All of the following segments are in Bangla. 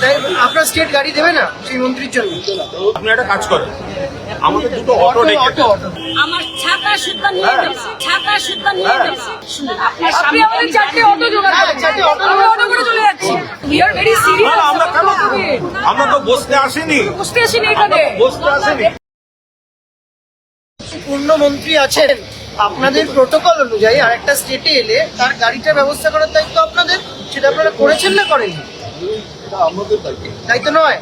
তাই আপনার স্টেট গাড়ি দেবে না সেই মন্ত্রীর জন্য? আপনি একটা কাজ করেন। আমাদের দুটো অটো অটো আমার ছাতা সুদ্ধা নিয়ে গেছে ছাতা সুদ্ধা নিয়ে গেছে। আপনার আপনি আমাদের চারটে অটো জোগাড় হ্যাঁ, চারটে অটো আমরা অটো করে চলে যাচ্ছি। উই আর ভেরি না, সিরিয়াস আমরা কেন আমরা তো বসতে আসিনি। বসতে আসিনি এখানে। বসতে আসিনি। পূর্ণ মন্ত্রী আছেন। আপনাদের প্রোটোকল অনুযায়ী আর একটা স্টেটে এলে তার গাড়িটা ব্যবস্থা করার দায়িত্ব আপনাদের? সেটা আপনারা করেছেন না করেন দায়িত্ব। নয়?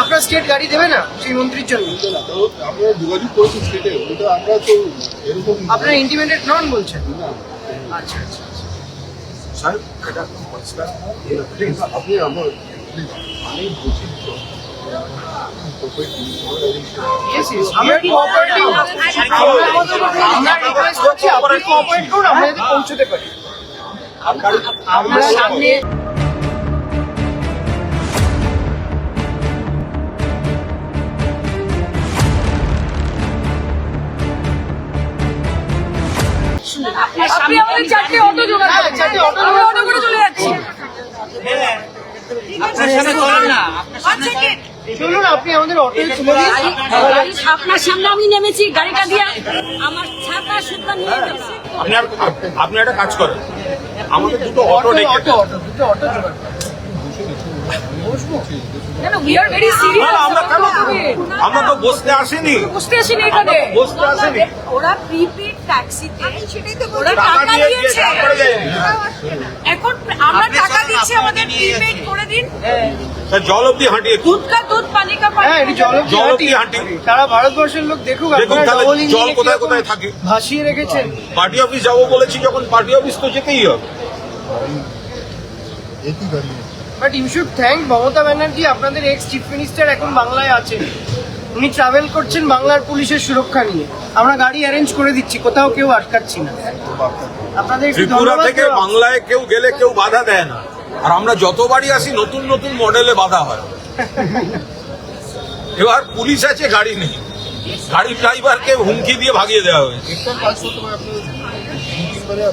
আপনার স্টেট গাড়ি দেবে না সেই মন্ত্রীর জন্য? তো আমরা যোগাযোগ করেছি স্টেটে ওটা আমরা তো এরকম আপনারা ইন্ডিপেন্ডেন্ট নন বলছেন? আচ্ছা আচ্ছা এটা পরিষ্কার। আপনি আমার আমি yes. আমরা রিকোয়েস্ট করছি আপনি কোঅপারেট করুন আমরা যাতে পৌঁছতে পারি। আপনার আপনি সামনে আমি নেমেছি গাড়িটা দিয়ে। আমার ছাতা নিয়ে আপনি একটা কাজ করেন। আমাদের দুটো অটো ডেকে অটো অটো দুটো অটো আমরা তো বসতে আসিনি। বসতে আসিনি এখানে। বসতে আসিনি। ওরা প্রিপেড ট্যাক্সিতে ওরা টাকা দিয়েছে। এখন আমরা টাকা দিচ্ছি আমাদের প্রিপেড করে দিন। স্যার, জল অব্দি হাঁটিয়ে দুধ কা দুধ পানি কা পানি হ্যাঁ জলপ্রপাত জলপ্রপাত হাঁটি। সারা ভারতবর্ষের লোক দেখুক দেখুন তাহলে জল কোথায় কোথায় থাকে। ভাসিয়ে রেখেছেন। পার্টি অফিস যাব বলেছি যখন পার্টি অফিস তো যেতেই হবে। But you should thank Mamata Banerjee আপনাদের এক্স চিফ মিনিস্টার এখন বাংলায় আছেন। উনি ট্রাভেল করছেন বাংলার পুলিশের সুরক্ষা নিয়ে। আমরা গাড়ি অ্যারেঞ্জ করে দিচ্ছি কোথাও কেউ আটকাচ্ছি না। আপনাদের ত্রিপুরা থেকে বাংলায় কেউ গেলে কেউ বাধা দেয় না। আর আমরা যতবারই আসি নতুন নতুন মডেলে বাধা হয়। এবার পুলিশ আছে গাড়ি নেই। গাড়ি ড্রাইভারকে হুমকি দিয়ে ভাগিয়ে দেওয়া হয়েছে। তিনবারে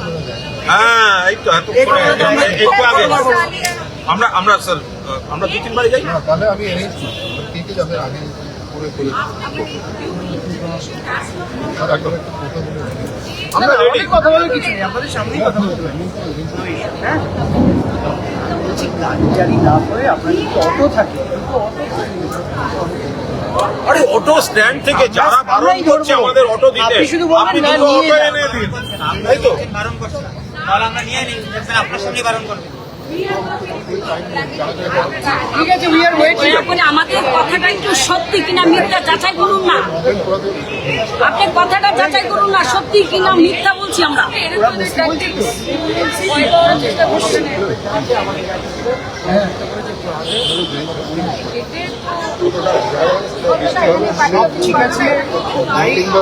হ্যাঁ এই তো এত একটু আগে। আমরা আমরা স্যার আমরা দু তিনবারই যাই? তাহলে আমি আগে কথা বলে আমরা। অনেক কথা বলার কিছু নেই আপনাদের সামনেই কথা বলতে হ্যাঁ। বলছি গাড়ি জারি না করে আপনার যদি অটো থাকে। আরে অটো স্ট্যান্ড থেকে যারা বারণ করছে আমাদের অটো দিতে আপনি শুধু বলবেন আপনি না, নিয়ে অটো যান। এনে দিন। তাই তো? বারণ করছে তাহলে আমরা নিয়ে নিই আপনার সামনে বারণ করবে। ঠিক আছে উই আর ওয়েটিং করে আমাদের কথাটা একটু সত্যি কিনা মিথ্যা যাচাই করুন না। আপনি কথাটা যাচাই করুন না সত্যি কিনা মিথ্যা বলছি আমরা। ঠিক আছে গাড়ি কিংবা